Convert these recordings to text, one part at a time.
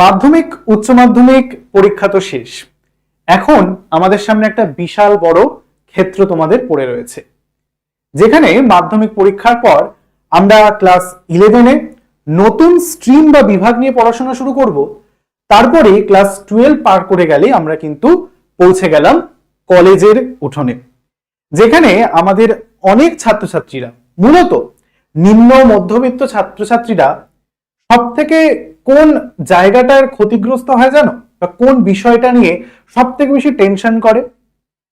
মাধ্যমিক, উচ্চ মাধ্যমিক, পরীক্ষা তো শেষ। এখন আমাদের সামনে একটা বিশাল বড় ক্ষেত্র তোমাদের পড়ে রয়েছে। যেখানে মাধ্যমিক পরীক্ষার পর আমরা ক্লাস ইলেভেনে নতুন স্ট্রিম বা বিভাগ নিয়ে পড়াশোনা শুরু করব। তারপরে ক্লাস টুয়েলভ পার করে গেলে আমরা কিন্তু পৌঁছে গেলাম কলেজের উঠোনে, যেখানে আমাদের অনেক ছাত্রছাত্রীরা, মূলত নিম্ন, মধ্যবিত্ত ছাত্রছাত্রীরা সব থেকে কোন জায়গাটার ক্ষতিগ্রস্ত হয় জানো? বা কোন বিষয়টা নিয়ে সব থেকে বেশি টেনশন করে?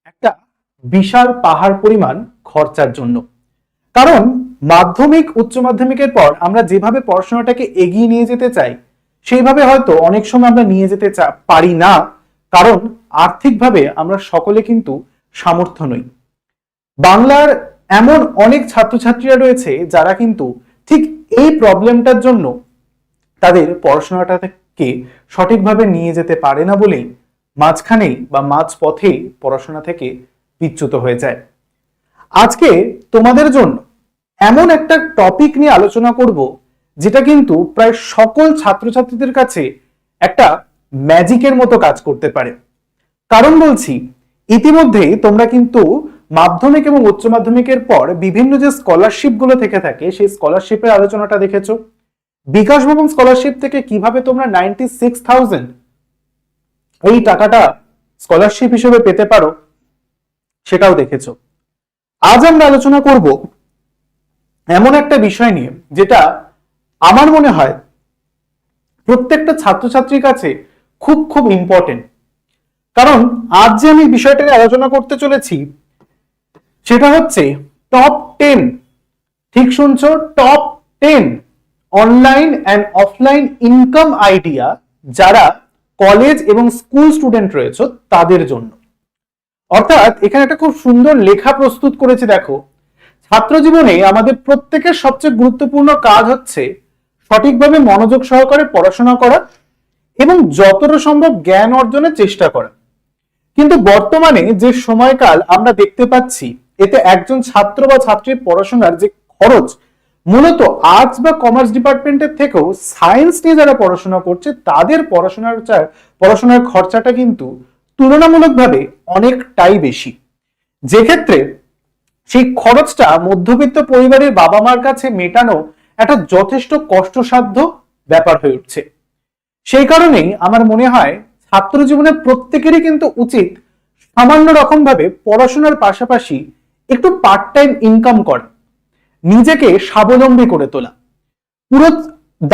একটা বিশাল পাহাড় পরিমাণ খরচার জন্য। কারণ মাধ্যমিক, উচ্চ মাধ্যমিকের পর আমরা যেভাবে পড়াশোনাটাকে এগিয়ে নিয়ে যেতে চাই, সেইভাবে হয়তো অনেক সময় আমরা নিয়ে যেতে পারি না। কারণ আর্থিকভাবে আমরা সকলে কিন্তু সামর্থ্য নই। বাংলার এমন অনেক ছাত্রছাত্রীরা রয়েছে যারা কিন্তু ঠিক এই প্রবলেমটার জন্য তাদের পড়াশোনাটাকে সঠিকভাবে নিয়ে যেতে পারে না বলেই মাঝখানেই বা মাঝ পথেই পড়াশোনা থেকে বিচ্যুত হয়ে যায়। আজকে তোমাদের জন্য এমন একটা টপিক নিয়ে আলোচনা করব, যেটা কিন্তু প্রায় সকল ছাত্রছাত্রীদের কাছে একটা ম্যাজিকের মতো কাজ করতে পারে। কারণ বলছি, ইতিমধ্যে তোমরা কিন্তু মাধ্যমিক এবং উচ্চ মাধ্যমিকের পর বিভিন্ন যে স্কলারশিপগুলো থেকে থাকে, সেই স্কলারশিপের আলোচনাটা দেখেছ। বিকাশ ভবন স্কলারশিপ থেকে কীভাবে তোমরা নাইনটি সিক্স থাউজেন্ড এই টাকাটা স্কলারশিপ হিসেবে পেতে পারো, সেটাও দেখেছ। আজ আমরা আলোচনা করব এমন একটা বিষয় নিয়ে, যেটা আমার মনে হয় প্রত্যেকটা ছাত্রছাত্রীর কাছে খুব খুব ইম্পর্টেন্ট কারণ আজ যে আমি বিষয়টাকে আলোচনা করতে চলেছি, সেটা হচ্ছে টপ টেন ঠিক শুনছো? Top ten online and offline income idea যারা কলেজ এবং স্কুল স্টুডেন্ট রয়েছে, তাদের জন্য। অর্থাৎ এখানে একটা খুব সুন্দর লেখা প্রস্তুত করেছে, দেখো। ছাত্র জীবনে আমাদের প্রত্যেকের সবচেয়ে গুরুত্বপূর্ণ কাজ হচ্ছে সঠিকভাবে মনোযোগ সহকারে পড়াশোনা করা এবং যতটা সম্ভব জ্ঞান অর্জনের চেষ্টা করা। কিন্তু বর্তমানে যে সময়কাল আমরা দেখতে পাচ্ছি, এতে একজন ছাত্র বা ছাত্রীর পড়াশোনার যে খরচ মূলত আর্টস বা কমার্স ডিপার্টমেন্টের থেকেও সায়েন্স নিয়ে যারা পড়াশোনা করছে, তাদের পড়াশোনার পড়াশোনার খরচাটা কিন্তু তুলনামূলকভাবে অনেকটাই বেশি। যে ক্ষেত্রে সেই খরচটা মধ্যবিত্ত পরিবারের বাবা মার কাছে মেটানো একটা যথেষ্ট কষ্টসাধ্য ব্যাপার হয়ে উঠছে। সেই কারণেই আমার মনে হয় ছাত্র জীবনে প্রত্যেকেরই কিন্তু উচিত সামান্য রকম ভাবে পড়াশোনার পাশাপাশি একটু পার্ট টাইম ইনকাম করা। নিজেকে স্বাবলম্বী করে তোলা। পুরো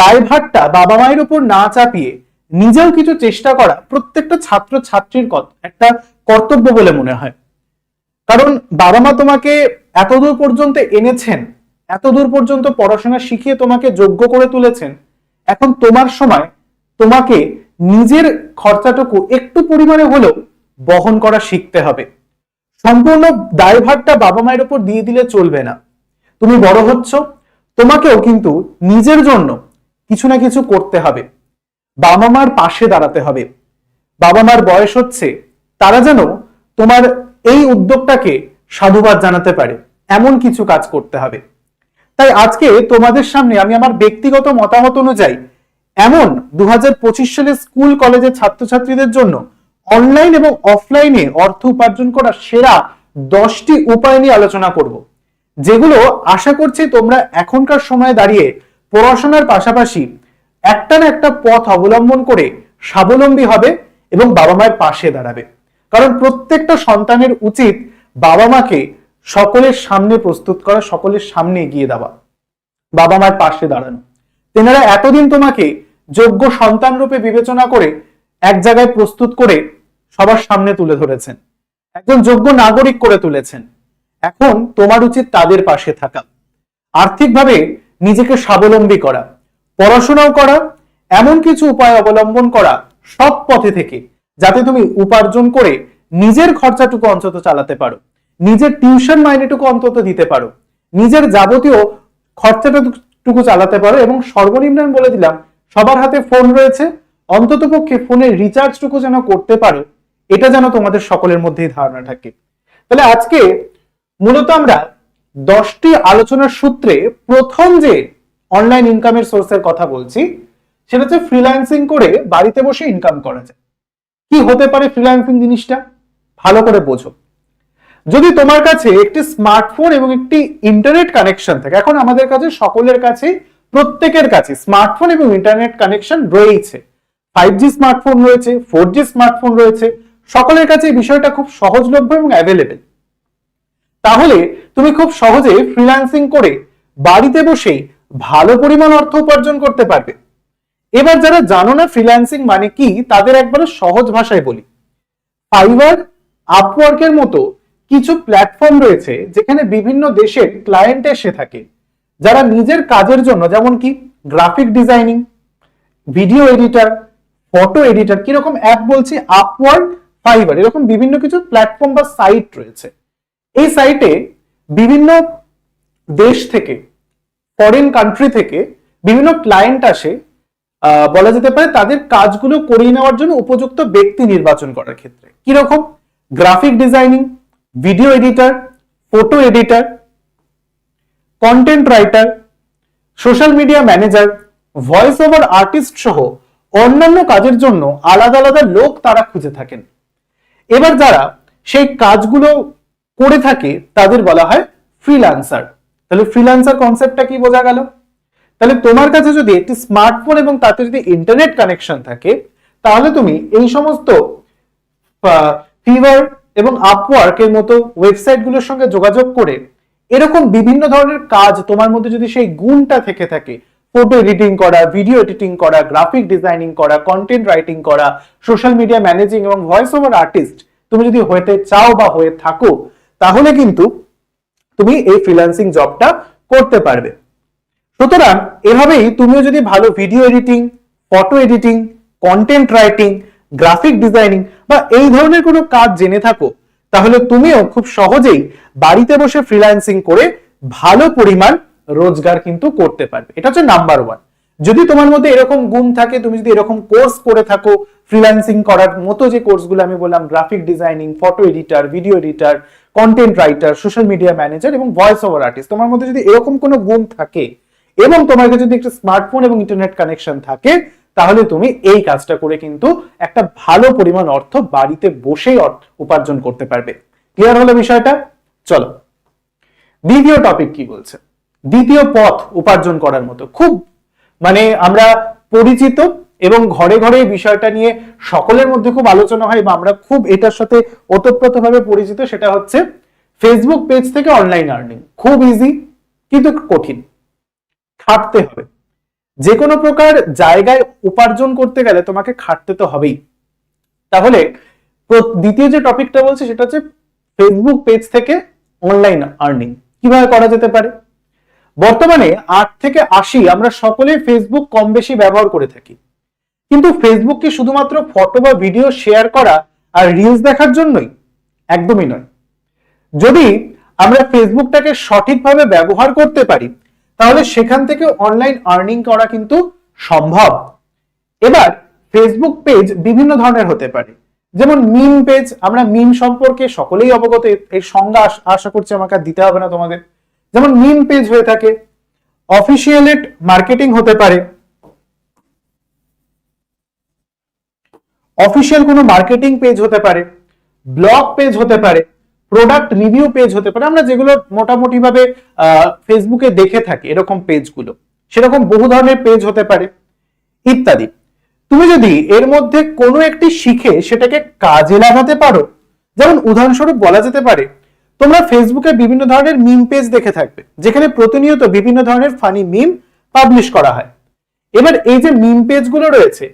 দায়ভারটা বাবা মায়ের উপর না চাপিয়ে নিজেও কিছু চেষ্টা করা প্রত্যেকটা ছাত্র ছাত্রীর একটা কর্তব্য বলে মনে হয়। কারণ বাবা মা তোমাকে এতদূর পর্যন্ত এনেছেন, এতদূর পর্যন্ত পড়াশোনা শিখিয়ে তোমাকে যোগ্য করে তুলেছেন, এখন তোমার সময় তোমাকে নিজের খরচাটুকু একটু পরিমাণে হলেও বহন করা শিখতে হবে। সম্পূর্ণ দায়ভারটা বাবা মায়ের উপর দিয়ে দিলে চলবে না। তুমি বড় হচ্ছ, তোমাকেও কিন্তু নিজের জন্য কিছু না কিছু করতে হবে। বাবা মার পাশে দাঁড়াতে হবে। বাবা মার বয়স হচ্ছে, তারা যেন তোমার এই উদ্যোগটাকে সাধুবাদ জানাতে পারে। এমন কিছু কাজ করতে হবে। তাই আজকে তোমাদের সামনে আমি আমার ব্যক্তিগত মতামত অনুযায়ী এমন দু হাজার পঁচিশ সালে স্কুল, কলেজের ছাত্রছাত্রীদের জন্য অনলাইন এবং অফলাইনে অর্থ উপার্জন করার সেরা দশটি উপায় নিয়ে আলোচনা করব। যেগুলো আশা করছি তোমরা এখনকার সময়ে দাঁড়িয়ে পড়াশোনার পাশাপাশি একটা না একটা পথ অবলম্বন করে স্বাবলম্বী হবে এবং বাবা মায়ের পাশে দাঁড়াবে। কারণ প্রত্যেকটা সন্তানের উচিত বাবা মাকে সকলের সামনে প্রস্তুত করা, সকলের সামনে এগিয়ে দেওয়া, বাবা মায়ের পাশে দাঁড়ানো। তেনারা এতদিন তোমাকে যোগ্য সন্তান রূপে বিবেচনা করে এক জায়গায় প্রস্তুত করে সবার সামনে তুলে ধরেছেন। একজন যোগ্য নাগরিক করে তুলেছেন। এখন তোমার উচিত তাদের পাশে থাকা। আর্থিকভাবে নিজেকে স্বাবলম্বী করা, পড়াশোনাও করা, এমন কিছু উপায় অবলম্বন করা সব পথে থেকে, যাতে তুমি উপার্জন করে নিজের খরচাটুকু অন্তত চালাতে পারো, নিজের টিউশন মাইনেটুকু অন্তত দিতে পারো, নিজের যাবতীয় খরচাটুকু চালাতে পারো এবং সর্বনিম্ন আমি বলে দিলাম, সবার হাতে ফোন রয়েছে, অন্তত পক্ষে ফোনের রিচার্জটুকু যেন করতে পারো, এটা যেন তোমাদের সকলের মধ্যেই ধারণা থাকে। তাহলে আজকে মূলত আমরা দশটি আলোচনার সূত্রে প্রথম যে অনলাইন ইনকামের সোর্সের কথা বলছি, সেটা হচ্ছে ফ্রিল্যান্সিং করে বাড়িতে বসে ইনকাম করা যায়। কি হতে পারে ফ্রিল্যান্সিং জিনিসটা? ভালো করে বোঝো। যদি তোমার কাছে একটি স্মার্টফোন এবং একটি ইন্টারনেট কানেকশন থাকে, এখন আমাদের কাছে সকলের কাছে প্রত্যেকের কাছে স্মার্টফোন এবং ইন্টারনেট কানেকশন রয়েছে। ফাইভ জি স্মার্টফোন রয়েছে ফোর জি স্মার্টফোন রয়েছে, সকলের কাছে এই বিষয়টা খুব সহজলভ্য এবং অ্যাভেলেবেল তাহলে তুমি খুব সহজে ফ্রিল্যান্সিং করে বাড়িতে বসেই ভালো পরিমাণ অর্থ উপার্জন করতে পারবে। এবার যারা জানো না ফ্রিল্যান্সিং মানে কি, তাদের একবারে সহজ ভাষায় বলি। ফাইবার আপওয়ার্কের মতো কিছু প্ল্যাটফর্ম রয়েছে যেখানে বিভিন্ন দেশের ক্লায়েন্ট এসে থাকে। যারা নিজের কাজের জন্য যেমন কি graphic designing video editor photo editor কীরকম অ্যাপ বলছি? আপওয়ার্ক ফাইবার এরকম বিভিন্ন কিছু প্ল্যাটফর্ম বা সাইট রয়েছে। এই সাইটে বিভিন্ন দেশ থেকে ফরেন কান্ট্রি থেকে বিভিন্ন ক্লায়েন্ট আসে বলা যেতে পারে তাদের কাজগুলো করিয়ে নেওয়ার জন্য উপযুক্ত ব্যক্তি নির্বাচন করার ক্ষেত্রে। কীরকম? Graphic designing video editor photo editor content writer social media manager voice over artist সহ অন্যান্য কাজের জন্য আলাদা আলাদা লোক তারা খুঁজে থাকেন। এবার যারা সেই কাজগুলো করে থাকে তাদের বলা হয় ফ্রিল্যান্সার তাহলে ফ্রিল্যান্সার কনসেপ্টটা কি বোঝা গেল? তাহলে তোমার কাছে যদি একটি স্মার্টফোন এবং তাতে যদি ইন্টারনেট কানেকশন থাকে, তাহলে তুমি এই সমস্ত ফিভার এবং আপওয়ার্কের মতো ওয়েবসাইটগুলোর সঙ্গে যোগাযোগ করে এরকম বিভিন্ন ধরনের কাজ তোমার মধ্যে যদি সেই গুণটা থেকে থাকে ফটো এডিটিং করা ভিডিও এডিটিং করা গ্রাফিক ডিজাইনিং করা কন্টেন্ট রাইটিং করা সোশ্যাল মিডিয়া ম্যানেজিং এবং ভয়েস ওভার আর্টিস্ট তুমি যদি হতে চাও বা হয়ে থাকো তাহলে কিন্তু তুমি এই ফ্রিল্যান্সিং জবটা করতে পারবে। সুতরাং এভাবেই তুমিও যদি ভালো video editing photo editing content writing graphic designing বা এই ধরনের কোনো কাজ জেনে থাকো, তাহলে তুমিও খুব সহজেই বাড়িতে বসে ফ্রিল্যান্সিং করে ভালো পরিমাণ রোজগার কিন্তু করতে পারবে। এটা হচ্ছে নাম্বার ওয়ান যদি তোমার মধ্যে এরকম গুণ থাকে, তুমি যদি এরকম কোর্স করে থাকো ফ্রিল্যান্সিং করার মতো যে কোর্সগুলো আমি বললাম graphic designing photo editor video editor content writer social media manager এবং ভয়েস ওভার আর্টিস্ট তোমার মধ্যে যদি এরকম কোনো গুণ থাকে এবং তোমার কাছে যদি একটা স্মার্টফোন এবং ইন্টারনেট কানেকশন থাকে, তাহলে তুমি এই কাজটা করে কিন্তু একটা ভালো পরিমাণ অর্থ বাড়িতে বসেই উপার্জন করতে পারবে। ক্লিয়ার হলো বিষয়টা? চলো। দ্বিতীয় টপিক কি বলছে? দ্বিতীয় পথ উপার্জন করার মতো। খুব মানে আমরা পরিচিত এবং ঘরে ঘরে এই বিষয়টা নিয়ে সকলের মধ্যে খুব আলোচনা হয় বা আমরা খুব এটার সাথে ওতপ্রোতভাবে পরিচিত, সেটা হচ্ছে ফেসবুক পেজ থেকে অনলাইন আর্নিং খুব ইজি কিন্তু কঠিন। খাটতে হবে। যে কোনো প্রকার জায়গায় উপার্জন করতে গেলে তোমাকে খাটতে তো হবেই। তাহলে দ্বিতীয় যে টপিকটা বলছে, সেটা হচ্ছে ফেসবুক পেজ থেকে অনলাইন আর্নিং কীভাবে করা যেতে পারে? বর্তমানে আট থেকে আশি আমরা সকলে ফেসবুক কম বেশি ব্যবহার করে থাকি। কিন্তু ফেসবুক কি শুধুমাত্র ফটো বা ভিডিও শেয়ার করা আর রিলস দেখার জন্যই একদমই নয়। যদি আমরা ফেসবুকটাকে সঠিকভাবে ব্যবহার করতে পারি, তাহলে সেখান থেকে অনলাইন আর্নিং করা কিন্তু সম্ভব। এবার ফেসবুক পেজ বিভিন্ন ধরনের হতে পারে। যেমন মিম পেজ আমরা মিম সম্পর্কে সকলেই অবগত, এর সংজ্ঞা আশ- করছি আমাকে দিতে হবে না তোমাদের। যেমন মিম পেজ হয়ে থাকে অফিসিয়ালেট মার্কেটিং হতে পারে। অফিসিয়াল কোনো মার্কেটিং পেজ হতে পারে ব্লগ পেজ হতে পারে প্রোডাক্ট রিভিউ পেজ হতে পারে, আমরা যেগুলো মোটামুটি ভাবে ফেসবুকে দেখে থাকি এরকম পেজগুলো সেরকম বহু ধরনের পেজ হতে পারে, ইত্যাদি। তুমি যদি এর মধ্যে কোনো একটি শিখে সেটাকে কাজে লাগাতে পারো, যেমন উদাহরণস্বরূপ বলা যেতে পারে, তোমরা ফেসবুকে বিভিন্ন ধরনের মিম পেজ দেখে থাকবে, যেখানে প্রতিনিয়ত বিভিন্ন ধরনের ফানি মিম পাবলিশ করা হয়। এবার এই যে মিম পেজগুলো রয়েছে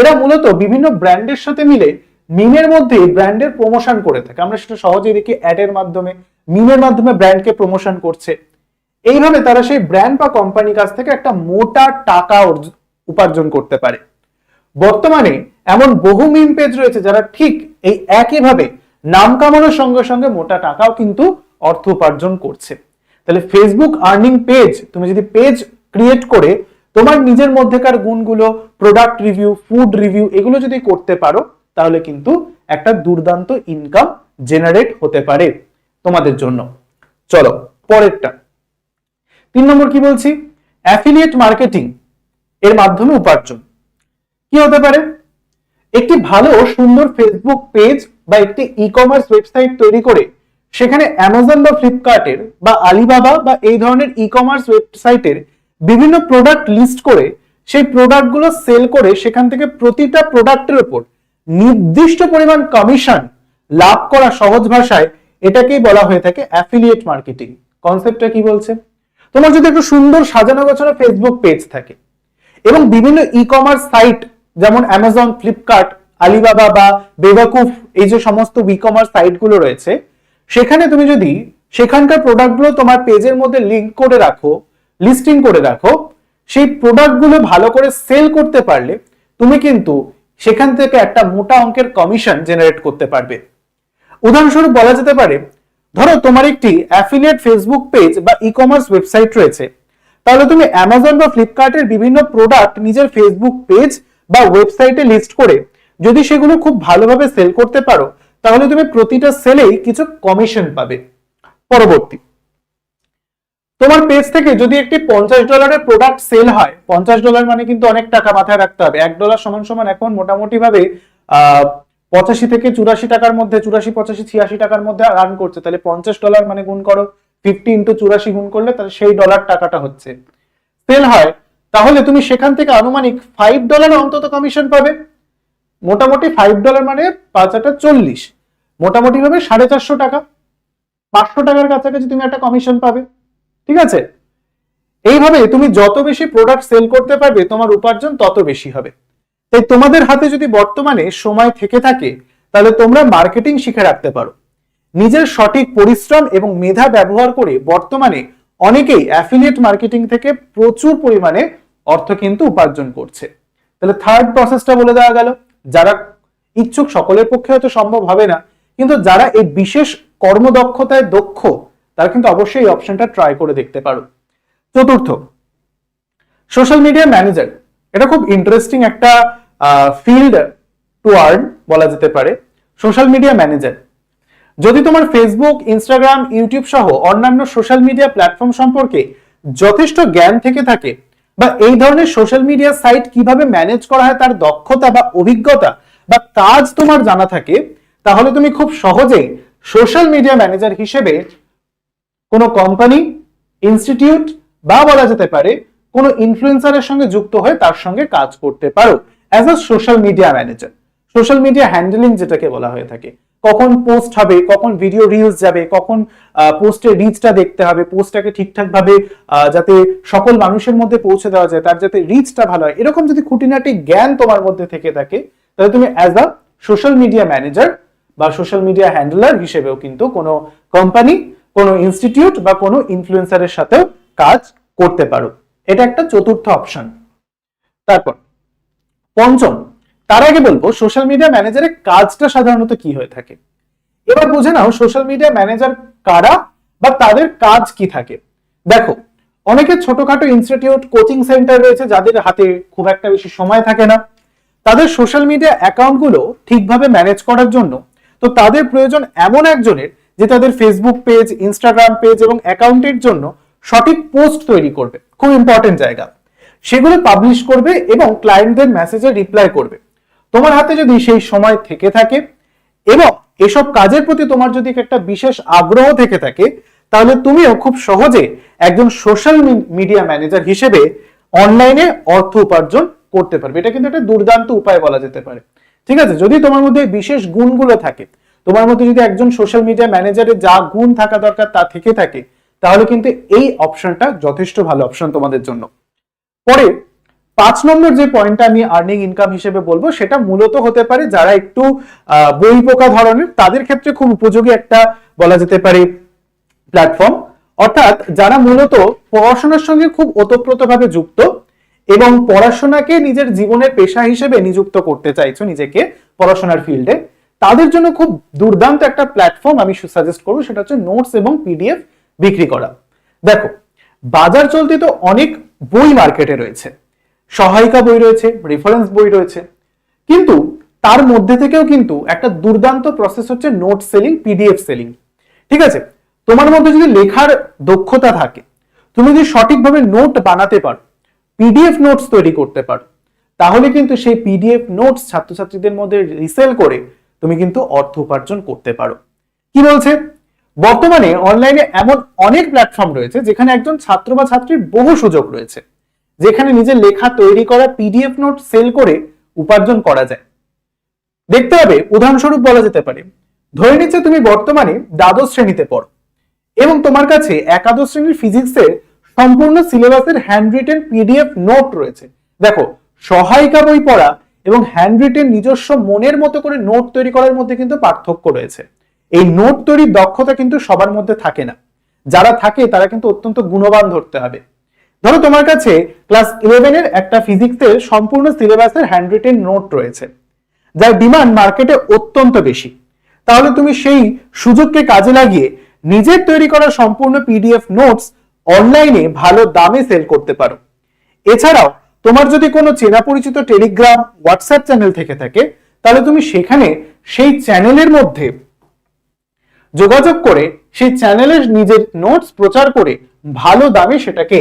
এরা মূলত বিভিন্ন ব্র্যান্ডের সাথে মিলে মিমের মধ্যে ব্র্যান্ডের প্রমোশন করে থাকে। আমরা সেটা সহজেই দেখি অ্যাডের মাধ্যমে মিমের মাধ্যমে ব্র্যান্ডকে প্রমোশন করছে। এইভাবে তারা সেই ব্র্যান্ড বা কোম্পানির কাছ থেকে একটা মোটা টাকা উপার্জন করতে পারে। বর্তমানে এমন বহু মিম পেজ রয়েছে যারা ঠিক এই একইভাবে নাম কামানোর সঙ্গে সঙ্গে মোটা টাকাও কিন্তু অর্থ উপার্জন করছে। তাহলে ফেসবুক আর্নিং পেজ তুমি যদি পেজ ক্রিয়েট করে তোমার নিজের মধ্যেকার গুণগুলো প্রোডাক্ট রিভিউ ফুড রিভিউ এগুলো যদি করতে পারো, তাহলে কিন্তু একটা দুর্দান্ত ইনকাম জেনারেট হতে পারে তোমাদের জন্য। চলো, পরেরটা। তিন নম্বর কি বলছি? অ্যাফিলিয়েট মার্কেটিং এর মাধ্যমে উপার্জন। কি হতে পারে? একটি ভালো সুন্দর ফেসবুক পেজ বা একটি ই কমার্স ওয়েবসাইট তৈরি করে, সেখানে অ্যামাজন বা ফ্লিপকার্টের বা আলিবাবা বা এই ধরনের ই কমার্স ওয়েবসাইটের বিভিন্ন প্রোডাক্ট লিস্ট করে সেই প্রোডাক্টগুলো সেল করে সেখান থেকে প্রতিটা প্রোডাক্টের উপর নির্দিষ্ট পরিমাণ কমিশন লাভ করা সহজ ভাষায় এটাকেই বলা হয়ে থাকে অ্যাফিলিয়েট মার্কেটিং কনসেপ্টটা কি বলছে? তোমার যদি একটু সুন্দর সাজানো গোছানো ফেসবুক পেজ থাকে এবং বিভিন্ন ই কমার্স সাইট যেমন অ্যামাজন ফ্লিপকার্ট আলিবাবা বা বেবাকুফ এই যে সমস্ত ই কমার্স সাইটগুলো রয়েছে, সেখানে তুমি যদি সেখানকার প্রোডাক্টগুলো তোমার পেজের মধ্যে লিঙ্ক করে রাখো লিস্টিং করে রাখো সেই প্রোডাক্টগুলো ভালো করে সেল করতে পারলে তুমি কিন্তু সেখান থেকে একটা মোটা অঙ্কের কমিশন জেনারেট করতে পারবে। উদাহরণস্বরূপ বলা যেতে পারে, ধরো তোমার একটি অ্যাফিলিয়েট ফেসবুক পেজ বা ই কমার্স ওয়েবসাইট রয়েছে, তাহলে তুমি অ্যামাজন বা ফ্লিপকার্টের বিভিন্ন প্রোডাক্ট নিজের ফেসবুক পেজ বা ওয়েবসাইটে লিস্ট করে যদি সেগুলো খুব ভালোভাবে সেল করতে পারো, তাহলে তুমি প্রতিটা সেলেই কিছু কমিশন পাবে। পরবর্তী তোমার পেজ থেকে যদি একটি পঞ্চাশ ডলারের প্রোডাক্ট সেল হয়, পঞ্চাশ ডলার মানে কিন্তু অনেক টাকা মাথায় রাখতে হবে। এক ডলার সমান সমান এখন মোটামুটি ভাবে পঁচাশি থেকে চুরাশি টাকার মধ্যে, চুরাশি, পঁচাশি, ছিয়াশি টাকার মধ্যে রান করছে। তাহলে পঞ্চাশ ডলার মানে গুণ করো ফিফটি ইন্টু চুরাশি গুণ করলে তাহলে সেই ডলার টাকাটা হচ্ছে। সেল হয়, তাহলে তুমি সেখান থেকে আনুমানিক ফাইভ ডলার অন্তত কমিশন পাবে। মোটামুটি ফাইভ ডলার মানে পাঁচ হাজার চল্লিশ। মোটামুটি ভাবে সাড়ে চারশো টাকা। পাঁচশো টাকার কাছাকাছি তুমি একটা কমিশন পাবে। ঠিক আছে? এইভাবে তুমি যত বেশি প্রোডাক্ট সেল করতে পারবে, তোমার উপার্জন তত বেশি হবে। তাই তোমাদের হাতে যদি বর্তমানে সময় থেকে থাকে, তাহলে তোমরা মার্কেটিং শিখে রাখতে পারো। নিজের সঠিক পরিশ্রম এবং মেধা ব্যবহার করে বর্তমানে অনেকেই অ্যাফিলিয়েট মার্কেটিং থেকে প্রচুর পরিমাণে অর্থ কিন্তু উপার্জন করছে। তাহলে থার্ড প্রসেসটা বলে দেওয়া গেল। যারা ইচ্ছুক, সকলের পক্ষে হয়তো সম্ভব হবে না। কিন্তু যারা এই বিশেষ কর্মদক্ষতায় দক্ষ তারা কিন্তু অবশ্যই এই অপশনটা ট্রাই করে দেখতে পারো। চতুর্থ সোশ্যাল মিডিয়া ম্যানেজার এটা খুব ইন্টারেস্টিং একটা ফিল্ড টু আর্ন বলা যেতে পারে সোশ্যাল মিডিয়া ম্যানেজার যদি তোমার ফেসবুক ইনস্টাগ্রাম ইউটিউব সহ অন্যান্য সোশ্যাল মিডিয়া প্ল্যাটফর্ম সম্পর্কে যথেষ্ট জ্ঞান থেকে থাকে বা এই ধরনের সোশ্যাল মিডিয়া সাইট কীভাবে ম্যানেজ করা হয়, তার দক্ষতা বা অভিজ্ঞতা বা কাজ তোমার জানা থাকে, তাহলে তুমি খুব সহজেই সোশ্যাল মিডিয়া ম্যানেজার হিসেবে কোনো কোম্পানি ইনস্টিটিউট বা বলা যেতে পারে কোনো ইনফ্লুয়েন্সারের সঙ্গে যুক্ত হয়ে তার সঙ্গে কাজ করতে পারো as a social media manager social media handling যেটাকে বলা হয়ে থাকে। কখন পোস্ট হবে কখন ভিডিও রিলস যাবে কখন পোস্টের রিচটা দেখতে হবে পোস্টটাকে ঠিকঠাক ভাবে আহ, যাতে সকল মানুষের মধ্যে পৌঁছে দেওয়া যায় তার যাতে রিচটা ভালো হয়। এরকম যদি খুঁটিনাটি জ্ঞান তোমার মধ্যে থেকে থাকে তাহলে তুমি as a social media manager বা সোশ্যাল মিডিয়া হ্যান্ডলার হিসেবেও কিন্তু কোনো কোম্পানি কোনো ইনস্টিটিউট বা কোনো ইনফ্লুয়েন্সারের সাথেও কাজ করতে পারো। এটা একটা চতুর্থ অপশন তারপর, পঞ্চম, তার আগে বলব সোশ্যাল মিডিয়া ম্যানেজারের কাজটা সাধারণত কি হয়ে থাকে? এবার বুঝে নাও সোশ্যাল মিডিয়া ম্যানেজার কারা বা তাদের কাজ কি থাকে? দেখো, অনেকে ছোটখাটো ইনস্টিটিউট কোচিং সেন্টার রয়েছে, যাদের হাতে খুব একটা বেশি সময় থাকে না। তাদের সোশ্যাল মিডিয়া অ্যাকাউন্টগুলো ঠিকভাবে ম্যানেজ করার জন্য, তো তাদের প্রয়োজন এমন একজনের যে তাদের ফেসবুক পেজ ইনস্টাগ্রাম পেজ এবং অ্যাকাউন্টের জন্য সঠিক পোস্ট তৈরি করবে। খুব ইম্পর্টেন্ট জায়গা। সেগুলো পাবলিশ করবে এবং ক্লায়েন্টদের মেসেজে রিপ্লাই করবে। তোমার হাতে যদি সেই সময় থেকে থাকে এবং এসব কাজের প্রতি তোমার যদি একটা বিশেষ আগ্রহ থেকে থাকে, তাহলে তুমিও খুব সহজে একজন সোশ্যাল মিডিয়া ম্যানেজার হিসেবে অনলাইনে অর্থ উপার্জন করতে পারবে। এটা কিন্তু একটা দুর্দান্ত উপায় বলা যেতে পারে। ঠিক আছে? যদি তোমার মধ্যে বিশেষ গুণগুলো থাকে তোমার মধ্যে যদি একজন সোশ্যাল মিডিয়া ম্যানেজারের যা গুণ থাকা দরকার তা থেকে থাকে, তাহলে কিন্তু এই অপশনটা যথেষ্ট ভালো অপশন তোমাদের জন্য। পরে, পাঁচ নম্বর যে পয়েন্টটা আমি আর্নিং ইনকাম হিসেবে বলব, সেটা মূলত হতে পারে যারা একটু বই পোকা ধরনের, তাদের ক্ষেত্রে খুব উপযোগী একটা বলা যেতে পারে প্ল্যাটফর্ম অর্থাৎ যারা মূলত পড়াশোনার সঙ্গে খুব ওতপ্রোতভাবে যুক্ত এবং পড়াশোনাকে নিজের জীবনের পেশা হিসেবে নিযুক্ত করতে চাইছো নিজেকে পড়াশোনার ফিল্ডে তাদের জন্য খুব দুর্দান্ত একটা প্ল্যাটফর্ম আমি সাজেস্ট করব, সেটা হচ্ছে নোটস এবং পিডিএফ বিক্রি করা। দেখো, বাজার চলতে তো অনেক বই মার্কেটে রয়েছে। সহায়িকা বই রয়েছে রেফারেন্স বই রয়েছে। কিন্তু তার মধ্যে থেকেও কিন্তু একটা দুর্দান্ত প্রসেস হচ্ছে নোট সেলিং পিডিএফ সেলিং ঠিক আছে? তোমার মধ্যে যদি লেখার দক্ষতা থাকে, তুমি যদি সঠিকভাবে নোট বানাতে পারো পিডিএফ নোটস তৈরি করতে পারো, তাহলে কিন্তু সেই পিডিএফ নোটস ছাত্রছাত্রীদের মধ্যে রিসেল করে তুমি কিন্তু অর্থ উপার্জন করতে পারো। কি বলছে? বর্তমানে অনলাইনে এমন অনেক প্ল্যাটফর্ম রয়েছে যেখানে একজন ছাত্র বা ছাত্রীর বহু সুযোগ রয়েছে। যেখানে নিজের লেখা তৈরি করা পিডিএফ নোট সেল করে উপার্জন করা যায়। দেখতে হবে, উদাহরণস্বরূপ বলা যেতে পারে, ধরে নিচ্ছে তুমি বর্তমানে দ্বাদশ শ্রেণীতে পড়ো এবং তোমার কাছে একাদশ শ্রেণির ফিজিক্সের সম্পূর্ণ সিলেবাসের হ্যান্ড রিটেন পিডিএফ নোট রয়েছে। দেখো, সহায়িকা বই পড়া এবং হ্যান্ড রিটেন নিজস্ব মনের মতো করে নোট তৈরি করার মধ্যে কিন্তু পার্থক্য রয়েছে। এই নোট তৈরির দক্ষতা কিন্তু সবার মধ্যে থাকে না। যারা থাকে, তারা কিন্তু অত্যন্ত গুণবান ধরতে হবে। ধরো তোমার কাছে ক্লাস ইলেভেনের একটা ফিজিক্সের সম্পূর্ণ সিলেবাসের হ্যান্ড রিটেন নোট রয়েছে, যার ডিমান্ড মার্কেটে অত্যন্ত বেশি। তাহলে তুমি সেই সুযোগকে কাজে লাগিয়ে নিজের তৈরি করা সম্পূর্ণ পিডিএফ নোটস অনলাইনে ভালো দামে সেল করতে পারো। এছাড়াও তোমার যদি কোনো চেনা পরিচিত টেলিগ্রাম, হোয়াটসঅ্যাপ চ্যানেল থেকে থাকে, তাহলে তুমি সেখানে সেই চ্যানেলের মধ্যে যোগাযোগ করে সেই চ্যানেলের নিজের নোটস প্রচার করে ভালো দামে সেটাকে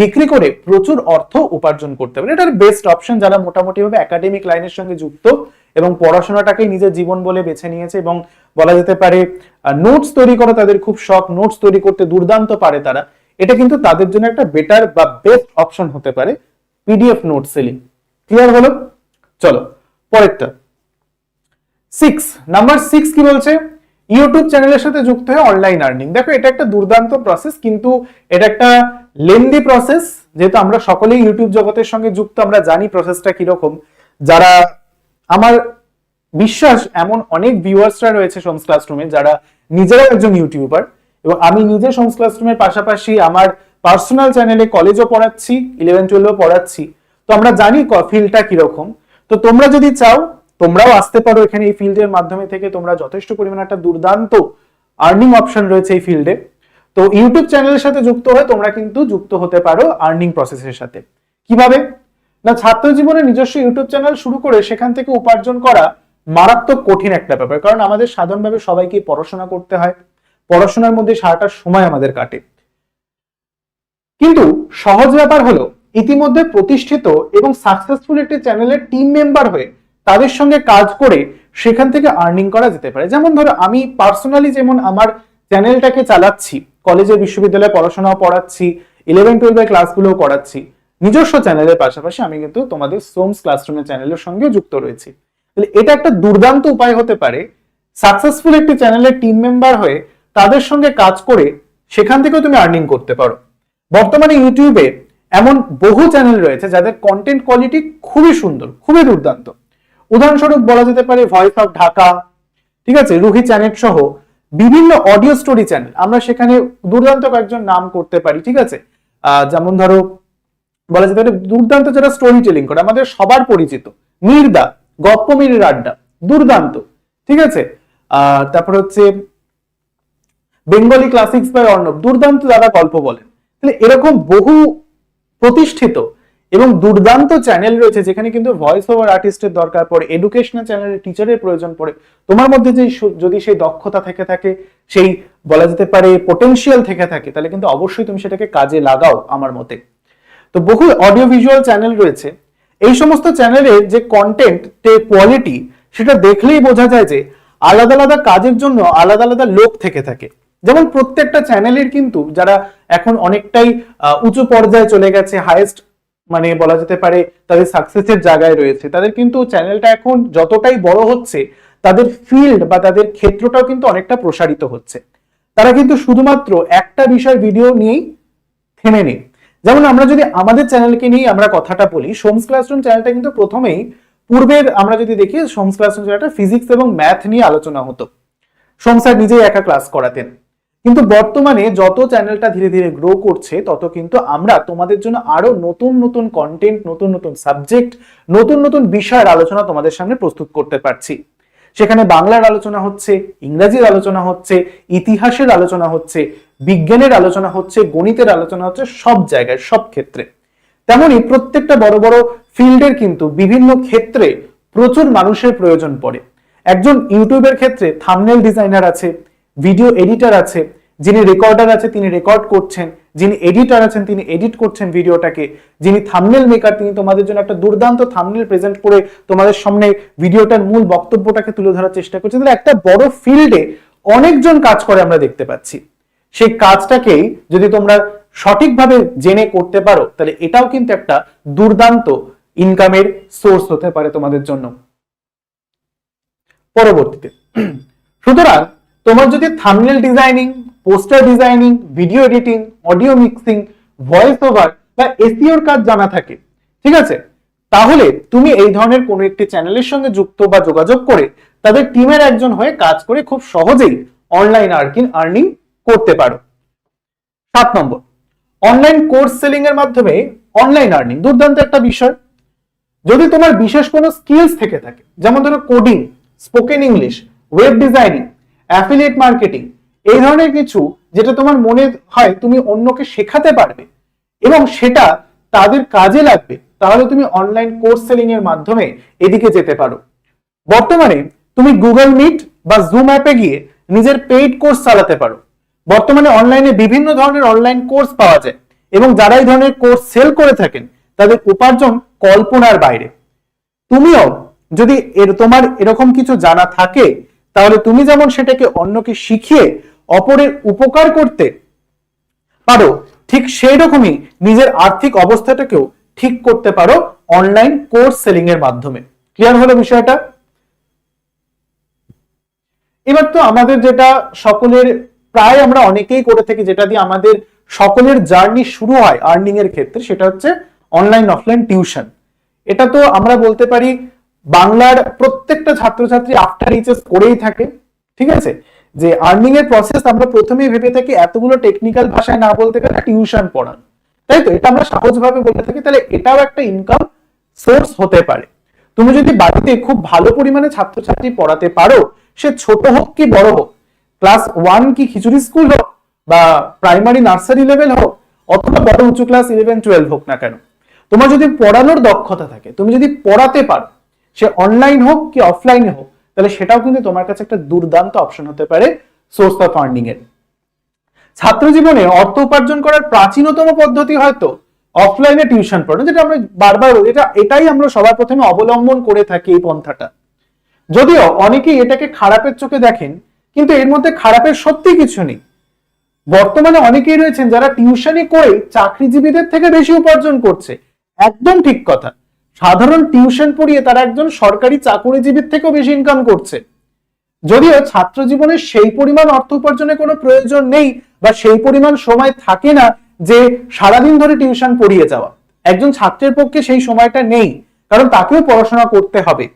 বিক্রি করে প্রচুর অর্থ উপার্জন করতে পারে। এটার বেস্ট অপশন যারা মোটামুটি ভাবে একাডেমিক লাইনের সঙ্গে যুক্ত এবং পড়াশোনাটাকেই নিজের জীবন বলে বেছে নিয়েছে এবং বলা যেতে পারে নোটস তৈরি করা তাদের খুব শখ নোটস তৈরি করতে দুর্দান্ত পারে তারা, এটা কিন্তু তাদের জন্য একটা বেটার বা বেস্ট অপশন হতে পারে। পিডিএফ নোট সেলিং ক্লিয়ার হলো? চলো, পরেরটা। সিক্স নাম্বার সিক্স কি বলছে? ইউটিউব চ্যানেলের সাথে যুক্ত হয়ে অনলাইন আর্নিং দেখো, এটা একটা দুর্দান্ত প্রসেস কিন্তু এটা একটা লেন্দি প্রসেস যেহেতু আমরা সকলেই ইউটিউব জগতের সঙ্গে যুক্ত, আমরা জানি প্রসেসটা কীরকম। যারা, আমার বিশ্বাস, এমন অনেক ভিউয়ার্সরা রয়েছে সোমস ক্লাসরুমে যারা নিজেরাও একজন ইউটিউবার এবং আমি নিজে সোমস ক্লাসরুমের পাশাপাশি আমার পার্সোনাল চ্যানেলে কলেজও পড়াচ্ছি ইলেভেন টুয়েলভও পড়াচ্ছি। তো আমরা জানি ফিল্ডটা কীরকম। তো তোমরা যদি চাও, তোমরাও আসতে পারো এখানে এই ফিল্ডের মাধ্যমে থেকে। তোমরা যথেষ্ট পরিমাণে একটা দুর্দান্ত আর্নিং অপশন রয়েছে এই ফিল্ডে তো ইউটিউব চ্যানেলের সাথে যুক্ত হয়ে তোমরা কিন্তু যুক্ত হতে পারো আর্নিং প্রসেসের সাথে। কীভাবে? না ছাত্র জীবনে নিজস্ব ইউটিউব চ্যানেল শুরু করে সেখান থেকে উপার্জন করা মারাত্মক কঠিন একটা ব্যাপার। কারণ আমাদের সাধারণভাবে সবাইকে পড়াশোনা করতে হয়। পড়াশোনার মধ্যে সারাটা সময় আমাদের কাটে। কিন্তু সহজ ব্যাপার হলো, ইতিমধ্যে প্রতিষ্ঠিত এবং সাকসেসফুল একটি চ্যানেলের টিম মেম্বার হয়ে তাদের সঙ্গে কাজ করে সেখান থেকে আর্নিং করা যেতে পারে। যেমন ধরো, আমি পার্সোনালি যেমন আমার চ্যানেলটাকে চালাচ্ছি কলেজে বিশ্ববিদ্যালয়ে পড়াশোনাও পড়াচ্ছি ইলেভেন টুয়েলভের ক্লাসগুলোও করাচ্ছি, নিজস্ব চ্যানেলের পাশাপাশি আমি কিন্তু তোমাদের সোমস ক্লাসরুমের চ্যানেলের সঙ্গে যুক্ত রয়েছি। তাহলে এটা একটা দুর্দান্ত উপায় হতে পারে সাকসেসফুল একটি চ্যানেলের টিম মেম্বার হয়ে তাদের সঙ্গে কাজ করে সেখান থেকেও তুমি আর্নিং করতে পারো। বর্তমানে ইউটিউবে এমন বহু চ্যানেল রয়েছে যাদের কন্টেন্ট কোয়ালিটি খুবই সুন্দর, খুবই দুর্দান্ত। উদাহরণস্বরূপ বলা যেতে পারে ভয়েস অফ ঢাকা ঠিক আছে, রুহি চ্যানেল সহ বিভিন্ন অডিও স্টোরি চ্যানেল আমরা সেখানে দুর্দান্ত কয়েকজন নাম করতে পারি, ঠিক আছে? যেমন ধরো, বলা যেতে পারে দুর্দান্ত যারা স্টোরি টেলিং করে, আমাদের সবার পরিচিত, মির্দা গপ্প মিরের আড্ডা, দুর্দান্ত, ঠিক আছে? তারপর হচ্ছে বেঙ্গলি ক্লাসিক্স বাই অর্ণব দুর্দান্ত যারা গল্প বলেন। তাহলে এরকম বহু প্রতিষ্ঠিত এবং দুর্দান্ত চ্যানেল রয়েছে যেখানে কিন্তু ভয়েস ওভার আর্টিস্টের দরকার পড়ে এডুকেশনাল চ্যানেলের টিচারের প্রয়োজন পড়ে। তোমার মধ্যে যে যদি সেই দক্ষতা থেকে থাকে, সেই বলা যেতে পারে পোটেনশিয়াল থেকে থাকে, তাহলে কিন্তু অবশ্যই তুমি সেটাকে কাজে লাগাও আমার মতে। তো বহু অডিও ভিজুয়াল চ্যানেল রয়েছে। এই সমস্ত চ্যানেলের যে কন্টেন্ট কোয়ালিটি সেটা দেখলেই বোঝা যায় যে আলাদা আলাদা কাজের জন্য আলাদা আলাদা লোক থেকে থাকে। যেমন প্রত্যেকটা চ্যানেলের কিন্তু যারা এখন অনেকটাই উঁচু পর্যায়ে চলে গেছে হাইয়েস্ট মানে বলা যেতে পারে তাদের সাকসেসের জায়গায় রয়েছে, তাদের কিন্তু চ্যানেলটা এখন যতটাই বড় হচ্ছে, তাদের ফিল্ড বা তাদের ক্ষেত্রটাও কিন্তু অনেকটা প্রসারিত হচ্ছে। তারা কিন্তু শুধুমাত্র একটা বিষয় ভিডিও নিয়েই থেমে নেই। যেমন আমরা যদি আমাদের চ্যানেলকে নিয়ে আমরা কথাটা বলি সোমস ক্লাসরুম চ্যানেলটা কিন্তু প্রথমেই পূর্বের আমরা যদি দেখি সোমস ক্লাসরুম চ্যানেলটা ফিজিক্স এবং ম্যাথ নিয়ে আলোচনা হতো। সোম স্যার নিজেই একা ক্লাস করাতেন। কিন্তু বর্তমানে যত চ্যানেলটা ধীরে ধীরে গ্রো করছে, তত কিন্তু আমরা তোমাদের জন্য আরও নতুন নতুন কন্টেন্ট নতুন নতুন সাবজেক্ট নতুন নতুন বিষয়ের আলোচনা তোমাদের সামনে প্রস্তুত করতে পারছি। সেখানে বাংলার আলোচনা হচ্ছে, ইংরাজির আলোচনা হচ্ছে, ইতিহাসের আলোচনা হচ্ছে, বিজ্ঞানের আলোচনা হচ্ছে, গণিতের আলোচনা হচ্ছে, সব জায়গায়, সব ক্ষেত্রে। তেমনি প্রত্যেকটা বড় বড় ফিল্ডের কিন্তু বিভিন্ন ক্ষেত্রে প্রচুর মানুষের প্রয়োজন পড়ে। একজন ইউটিউবের ক্ষেত্রে থামনেল ডিজাইনার আছে ভিডিও এডিটার আছে, যিনি রেকর্ডার আছে, তিনি রেকর্ড করছেন, যিনি এডিটার আছেন, তিনি এডিট করছেন ভিডিওটাকে, যিনি থামনেল মেকার তিনি তোমাদের জন্য একটা দুর্দান্ত থামনেল প্রেজেন্ট করে তোমাদের সামনে ভিডিওটার মূল বক্তব্যটাকে তুলে ধরার চেষ্টা করছেন। তাহলে একটা বড় ফিল্ডে অনেকজন কাজ করে আমরা দেখতে পাচ্ছি। সেই কাজটাকেই যদি তোমরা সঠিকভাবে জেনে করতে পারো, তাহলে এটাও কিন্তু একটা দুর্দান্ত ইনকামের সোর্স হতে পারে তোমাদের জন্য। পরবর্তীতে, সুতরাং তোমার যদি thumbnail designing poster designing video editing audio mixing voice over বা এসিওর কাজ জানা থাকে, ঠিক আছে? তাহলে তুমি এই ধরনের কোনো একটি চ্যানেলের সঙ্গে যুক্ত বা যোগাযোগ করে তাদের টিমের একজন হয়ে কাজ করে খুব সহজেই অনলাইন আর্কিং আর্নিং করতে পারো। সাত নম্বর অনলাইন কোর্স সেলিং এর মাধ্যমে অনলাইন আর্নিং দুর্দান্ত একটা বিষয়। যদি তোমার বিশেষ কোনো স্কিলস থেকে থাকে, যেমন ধরো coding spoken English web designing affiliate marketing এই ধরনের কিছু যেটা তোমার মনে হয় তুমি অন্যকে শেখাতে পারবে এবং সেটা তাদের কাজে লাগবে, তাহলে তুমি অনলাইন কোর্স সেলিং এর মাধ্যমে এদিকে যেতে পারো। বর্তমানে তুমি গুগল মিট বা জুম অ্যাপে গিয়ে নিজের পেইড কোর্স চালাতে পারো। বর্তমানে অনলাইনে বিভিন্ন ধরনের অনলাইন কোর্স পাওয়া যায় এবং যারা এই ধরনের কোর্স সেল করে থাকেন, তাদের উপার্জন কল্পনার বাইরে। তুমিও যদি এর তোমার এরকম কিছু জানা থাকে তাহলে তুমি যেমন সেটাকে অন্যকে শিখিয়ে অপরের উপকার করতে পারো, ঠিক সেই রকমই নিজের আর্থিক অবস্থাটাকেও ঠিক করতে পারো অনলাইন কোর্স সেলিং এর মাধ্যমে। ক্লিয়ার হলো বিষয়টা? এবার তো আমাদের যেটা সকলের, প্রায় আমরা অনেকেই করে থাকি যেটা দিয়ে আমাদের সকলের জার্নি শুরু হয় আর্নিং এর ক্ষেত্রে, সেটা হচ্ছে অনলাইন অফলাইন টিউশন এটা তো আমরা বলতে পারি বাংলার প্রত্যেকটা ছাত্রছাত্রী আফটার এইচএস করেই থাকে, ঠিক আছে? যে আর্নিং এর প্রসেস আমরা প্রথমেই ভেবে থাকি এতগুলো টেকনিক্যাল ভাষায় না বলতে গেলে টিউশন পড়ান। তাই তো? এটা আমরা সহজভাবে বলে থাকি। তাহলে এটাও একটা ইনকাম সোর্স হতে পারে। তুমি যদি বাড়িতে খুব ভালো পরিমাণে ছাত্রছাত্রী পড়াতে পারো, সে ছোট হোক কি বড় হোক ক্লাস ওয়ান কি খিচুড়ি স্কুল হোক বা প্রাইমারি নার্সারি লেভেল হোক, অথবা বড় উঁচু ক্লাস ইলেভেন টুয়েলভ হোক না কেন, তোমার যদি পড়ানোর দক্ষতা থাকে, তুমি যদি পড়াতে পারো সে অনলাইন হোক কি অফলাইনে হোক, তাহলে সেটাও কিন্তু তোমার কাছে একটা দুর্দান্ত অপশন হতে পারে সোর্স অফ আর্নিং এর। ছাত্র জীবনে অর্থ উপার্জন করার প্রাচীনতম পদ্ধতি হয়তো অফলাইনে টিউশন পড়ানো, যেটা আমরা বারবার এটা, এটাই আমরা সবার প্রথমে অবলম্বন করে থাকি এই পন্থাটা। যদিও অনেকেই এটাকে খারাপের চোখে দেখেন, কিন্তু এর মধ্যে খারাপের সত্যি কিছু নেই। বর্তমানে অনেকেই রয়েছেন যারা টিউশনি করে চাকরিজীবীদের থেকে বেশি উপার্জন করছে। একদম ঠিক কথা। সাধারণ টিউশন পড়িয়ে তারা একজন সরকারি চাকরিজীবীর থেকেও বেশি ইনকাম করছে। যদিও ছাত্র জীবনে সেই পরিমাণ অর্থ উপার্জনের কোনো প্রয়োজন নেই বা সেই পরিমাণ সময় থাকে না যে সারাদিন ধরে টিউশন পড়িয়ে যাওয়া। একজন ছাত্রের পক্ষে সেই সময়টা নেই, কারণ তাকেও পড়াশোনা করতে হবে।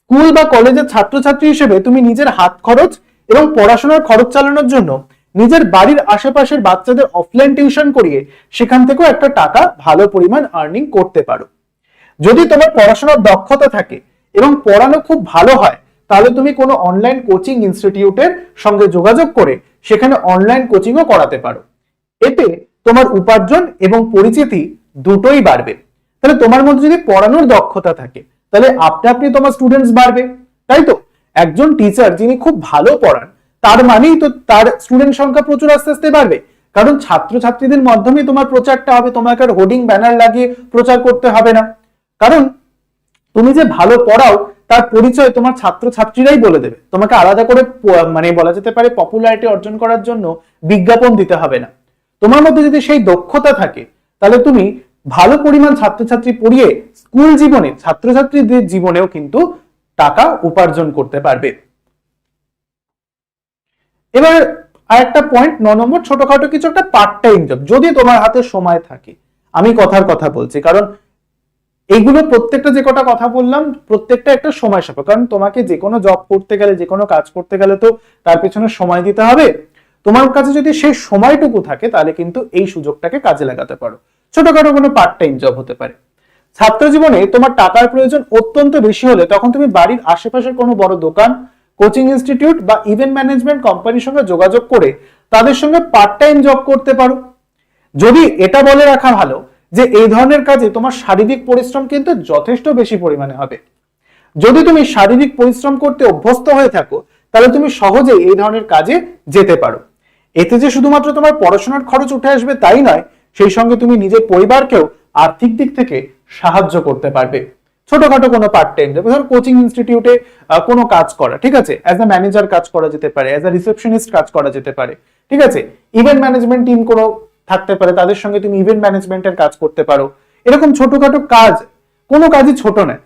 স্কুল বা কলেজের ছাত্রছাত্রী হিসেবে তুমি নিজের হাত খরচ এবং পড়াশোনার খরচ চালানোর জন্য নিজের বাড়ির আশেপাশের বাচ্চাদের অফলাইন টিউশন করিয়ে সেখান থেকেও একটা টাকা ভালো পরিমাণ আর্নিং করতে পারো। যদি তোমার পড়াশোনার দক্ষতা থাকে এবং পড়ানো খুব ভালো হয়, তাহলে তুমি কোনো অনলাইন কোচিং ইনস্টিটিউটের সঙ্গে যোগাযোগ করে সেখানে অনলাইন কোচিংও করাতে পারো। এতে তোমার উপার্জন এবং পরিচিতি দুটোই বাড়বে। তাহলে তোমার মধ্যে যদি পড়ানোর দক্ষতা থাকে, তাহলে আপনি আপনি তোমার স্টুডেন্টস বাড়বে, তাই তো? একজন টিচার যিনি খুব ভালো পড়ান, তার মানেই তো তার স্টুডেন্ট সংখ্যা প্রচুর আস্তে আস্তে বাড়বে। কারণ ছাত্রছাত্রীদের মাধ্যমে তোমার প্রচারটা হবে, তোমাকে আর হোর্ডিং ব্যানার লাগিয়ে প্রচার করতে হবে না। কারণ তুমি যে ভালো পড়াও, তার পরিচয় তোমার ছাত্রছাত্রীরাই বলে দেবে। তোমাকে আলাদা করে মানে বলা যেতে পারে পপুলারিটি অর্জন করার জন্য বিজ্ঞাপন দিতে হবে না। তোমার মধ্যে যদি সেই দক্ষতা থাকে, তাহলে তুমি ভালো পরিমাণ ছাত্রছাত্রী পড়িয়ে স্কুল জীবনে, ছাত্রছাত্রীদের জীবনেও কিন্তু টাকা উপার্জন করতে পারবে। এবার আর একটা পয়েন্ট ন নম্বর, ছোটখাটো কিছু একটা পার্ট টাইম জব যদি তোমার হাতে সময় থাকে, আমি কথার কথা বলছি, কারণ এইগুলো প্রত্যেকটা যে কটা কথা বললাম, প্রত্যেকটা একটা সময় সাপেক্ষ। কারণ তোমাকে যে কোনো জব করতে গেলে, যে কোনো কাজ করতে গেলে তো তার পেছনে সময় দিতে হবে। তোমার কাছে যদি সেই সময়টুকু থাকে, তাহলে কিন্তু এই সুযোগটাকে কাজে লাগাতে পারো। ছোটখাটো কোনো পার্ট টাইম জব হতে পারে। ছাত্র জীবনে তোমার টাকার প্রয়োজন অত্যন্ত বেশি হলে তখন তুমি বাড়ির আশেপাশের কোনো বড় দোকান কোচিং ইনস্টিটিউট বা ইভেন্ট ম্যানেজমেন্ট কোম্পানির সঙ্গে যোগাযোগ করে তাদের সঙ্গে পার্ট টাইম জব করতে পারো। যদি এটা বলে রাখা ভালো যে এই ধরনের কাজে তোমার শারীরিক পরিশ্রম কিন্তু যথেষ্ট বেশি পরিমাণে হবে। যদি তুমি শারীরিক পরিশ্রম করতে অভ্যস্ত হয়ে থাকো, তাহলে তুমি সহজেই এই ধরনের কাজে যেতে পারো। এতে যে শুধুমাত্র তোমার পড়াশোনার খরচ উঠে আসবে তাই নয়, সেই সঙ্গে তুমি নিজের পরিবারকেও আর্থিক দিক থেকে সাহায্য করতে পারবে। ছোটখাটো কোনো পার্ট টাইম ধর কোচিং ইনস্টিটিউটে কোনো কাজ করা, ঠিক আছে? অ্যাজ আ ম্যানেজার কাজ করা যেতে পারে অ্যাজ আ রিসেপশনিস্ট কাজ করা যেতে পারে, ঠিক আছে? ইভেন্ট ম্যানেজমেন্ট টিম কোনো থাকতে পারে, তাদের সঙ্গে তুমি ইভেন্ট ম্যানেজমেন্টের কাজ করতে পারো। এরকম ছোটখাটো কাজ, কোনো কাজই ছোট নয়।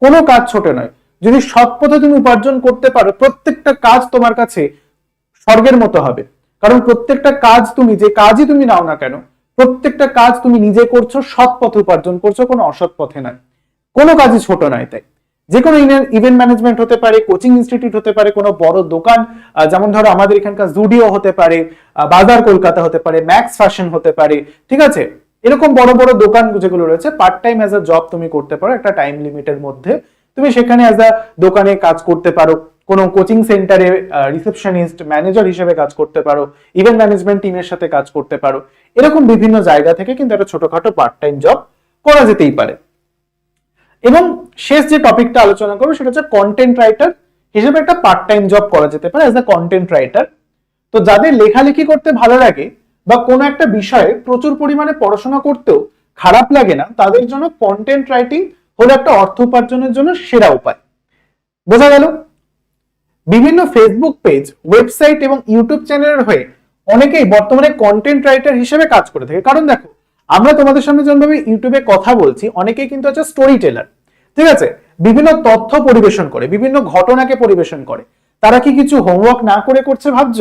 কোনো কাজ ছোট নয়। যদি সৎ পথে তুমি উপার্জন করতে পারো, প্রত্যেকটা কাজ তোমার কাছে স্বর্গের মতো হবে। কারণ প্রত্যেকটা কাজ তুমি, যে কাজই তুমি নাও না কেন, প্রত্যেকটা কাজ তুমি নিজে করছ, সৎ পথে উপার্জন করছ, কোনো অসৎ পথে নয়। কোনো কাজই ছোট নয় তাই। যে কোনো ইভেন্ট ম্যানেজমেন্ট হতে পারে কোচিং ইনস্টিটিউট হতে পারে, কোনো বড় দোকান যেমন ধরো আমাদের এখানকার জুডিও হতে পারে বাজার কলকাতা হতে পারে ম্যাক্স ফ্যাশন হতে পারে, ঠিক আছে? এরকম বড় বড় দোকান যেগুলো রয়েছে part time as a job তুমি করতে পারো, একটা টাইম লিমিটের মধ্যে। তুমি সেখানে অ্যাজ আ দোকানে কাজ করতে পারো, কোনো কোচিং সেন্টারে রিসেপশনিস্ট ম্যানেজার হিসেবে কাজ করতে পারো ইভেন্ট ম্যানেজমেন্ট টিমের সাথে কাজ করতে পারো। এরকম বিভিন্ন জায়গা থেকে কিন্তু একটা ছোটখাটো পার্ট টাইম জব করা যেতেই পারে। এবং শেষ যে টপিকটা আলোচনা করব, সেটা হচ্ছে কন্টেন্ট রাইটার হিসেবে একটা পার্ট টাইম জব করা যেতে পারে অ্যাজ আ কন্টেন্ট রাইটার তো যাদের লেখালেখি করতে ভালো লাগে বা কোনো একটা বিষয়ে প্রচুর পরিমাণে পড়াশোনা করতেও খারাপ লাগে না, তাদের জন্য কন্টেন্ট রাইটিং হলো একটা অর্থ উপার্জনের জন্য সেরা উপায়। বোঝা গেল? বিভিন্ন ফেসবুক পেজ ওয়েবসাইট এবং ইউটিউব চ্যানেলের হয়ে অনেকেই বর্তমানে কন্টেন্ট রাইটার হিসেবে কাজ করে থাকে। কারণ দেখো আমরা তোমাদের সামনে যেমনভাবে ইউটিউবে কথা বলছি, অনেকেই কিন্তু আছে স্টোরি টেলার ঠিক আছে? বিভিন্ন তথ্য পরিবেশন করে, বিভিন্ন ঘটনাকে পরিবেশন করে। তারা কি কিছু হোমওয়ার্ক না করে করছে ভাবছ?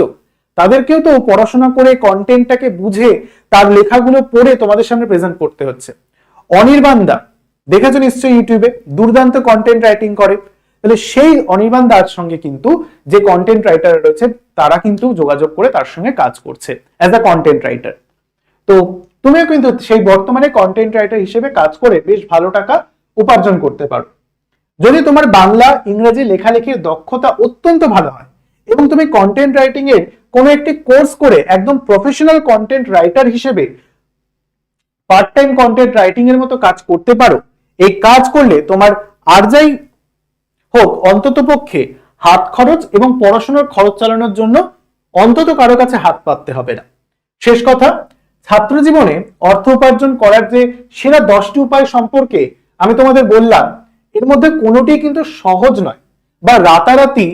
তাদেরকেও তো পড়াশোনা করে কন্টেন্টটাকে বুঝে তার লেখাগুলো পড়ে তোমাদের সামনে প্রেজেন্ট করতে হচ্ছে। অনির্বাণ দা দেখেছ নিশ্চয়ই ইউটিউবে? দুর্দান্ত কন্টেন্ট রাইটিং করে। তাহলে সেই অনির্বাণ দার সঙ্গে কিন্তু যে কন্টেন্ট রাইটার রয়েছে, তারা কিন্তু যোগাযোগ করে তার সঙ্গে কাজ করছে অ্যাজ আ কন্টেন্ট রাইটার তো তুমিও কিন্তু সেই বর্তমানে কন্টেন্ট রাইটার হিসেবে কাজ করে বেশ ভালো টাকা উপার্জন করতে পারো। যদি তোমার বাংলা, ইংরেজি লেখালেখির দক্ষতা অত্যন্ত ভালো হয় এবং তুমি কন্টেন্ট রাইটিং এর কোনো একটি কোর্স করে একদম প্রফেশনাল কন্টেন্ট রাইটার হিসেবে পার্ট টাইম কন্টেন্ট রাইটিং এর মতো কাজ করতে পারো, এই কাজ করলে তোমার আর যাই হোক অন্তত পক্ষে হাত খরচ এবং পড়াশোনার খরচ চালানোর জন্য অন্তত কারও কাছে হাত পাততে হবে না। শেষ কথা ছাত্র জীবনে অর্থ উপার্জন করার যে সেরা দশটি উপায় সম্পর্কে আমি তোমাদের বললাম, এর মধ্যে কোনোটি কিন্তু সহজ নয় বা রাতারাতি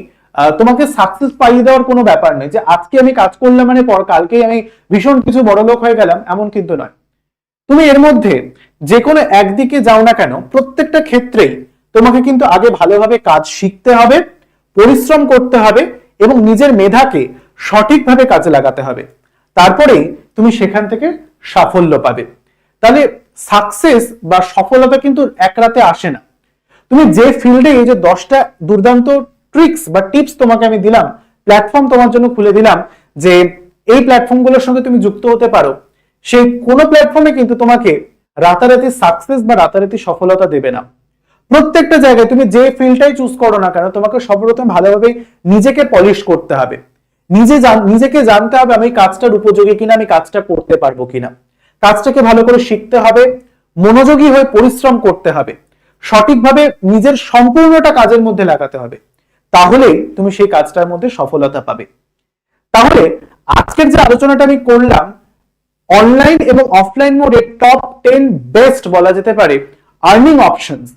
তোমাকে সাকসেস পাইয়ে দেওয়ার কোনো ব্যাপার নয় যে আজকে আমি কাজ করলাম মানে পর কালকেই আমি ভীষণ কিছু বড় লোক হয়ে গেলাম, এমন কিন্তু নয়। তুমি এর মধ্যে যে কোনো একদিকে যাও না কেন, প্রত্যেকটা ক্ষেত্রেই তোমাকে কিন্তু আগে ভালোভাবে কাজ শিখতে হবে, পরিশ্রম করতে হবে এবং নিজের মেধাকে সঠিকভাবে কাজে লাগাতে হবে। তারপরেই তুমি সেখান থেকে সাফল্য পাবে। তাহলে সাকসেস বা সফলতা কিন্তু এক রাতে আসে না। তুমি যে ফিল্ডে এই যে দশটা দুর্দান্ত ট্রিক্স বা টিপস তোমাকে আমি দিলাম প্ল্যাটফর্ম তোমার জন্য খুলে দিলাম যে এই প্ল্যাটফর্মগুলোর সঙ্গে তুমি যুক্ত হতে পারো, সেই কোনো প্ল্যাটফর্মে কিন্তু তোমাকে রাতারাতি সাকসেস বা রাতারাতি সফলতা দেবে না। প্রত্যেকটা জায়গায় তুমি যে ফিল্ডটাই চুজ করো না কেন, তোমাকে সর্বপ্রথম ভালোভাবে নিজেকে পলিশ করতে হবে। নিজে নিজেকে জানতে হবে আমি কাজটার উপযোগী কিনা, আমি কাজটা করতে পারব কিনা। কাজটাকে ভালো করে শিখতে হবে, মনোযোগী হয়ে পরিশ্রম করতে হবে, সঠিকভাবে নিজের সম্পূর্ণটা কাজের মধ্যে লাগাতে হবে, তাহলেই তুমি সেই কাজটার মধ্যে সফলতা পাবে। তাহলে আজকের যে আলোচনাটা আমি করলাম, অনলাইন এবং অফলাইন মোডে টপ টেন বেস্ট বলা যেতে পারে আর্নিং অপশনস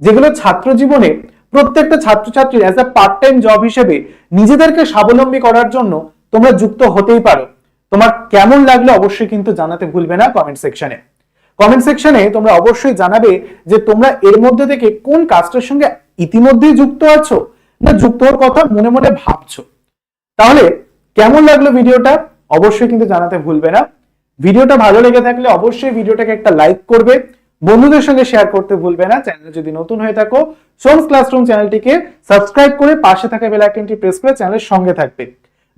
যেগুলো ছাত্র জীবনে প্রত্যেকটা ছাত্রছাত্রী as a part time job হিসেবে নিজেদেরকে স্বাবলম্বী করার জন্য তোমরা যুক্ত হতেই পারো। তোমার কেমন লাগল অবশ্যই কিন্তু জানাতে ভুলবে না কমেন্ট সেকশনে কমেন্ট সেকশনে তোমরা অবশ্যই জানাবে যে তোমরা এর মধ্যে থেকে কোন কাজটার সঙ্গে ইতিমধ্যেই যুক্ত আছো না যুক্ত হওয়ার কথা মনে মনে ভাবছ। তাহলে কেমন লাগল ভিডিওটা অবশ্যই কিন্তু জানাতে ভুলবে না। ভিডিওটা ভালো লেগে থাকলে অবশ্যই ভিডিওটাকে একটা লাইক করবে বন্ধুদের সঙ্গে শেয়ার করতে ভুলবে না। চ্যানেলে যদি নতুন হয়ে থাকো সোমস ক্লাসরুম চ্যানেলটিকে সাবস্ক্রাইব করে পাশে থাকা বেল আইকনটি প্রেস করে চ্যানেলের সঙ্গে থাকবে।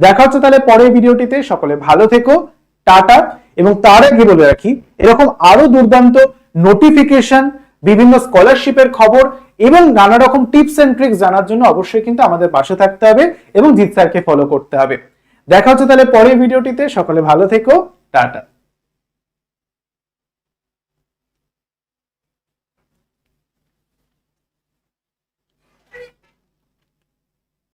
দেখা হচ্ছে তাহলে পরের ভিডিওটিতে। সকলে ভালো থেকো, টাটা, এবং তার আগে বলে রাখি, এরকম আরও দুর্দান্ত নোটিফিকেশন বিভিন্ন স্কলারশিপের খবর, এবং নানা রকম টিপস এন্ড ট্রিক্স জানার জন্য অবশ্যই কিন্তু আমাদের পাশে থাকতে হবে, এবং জিৎ স্যারকে ফলো করতে হবে। দেখা হচ্ছে তাহলে পরের ভিডিওটিতে। সকলে ভালো থেকো, টাটা।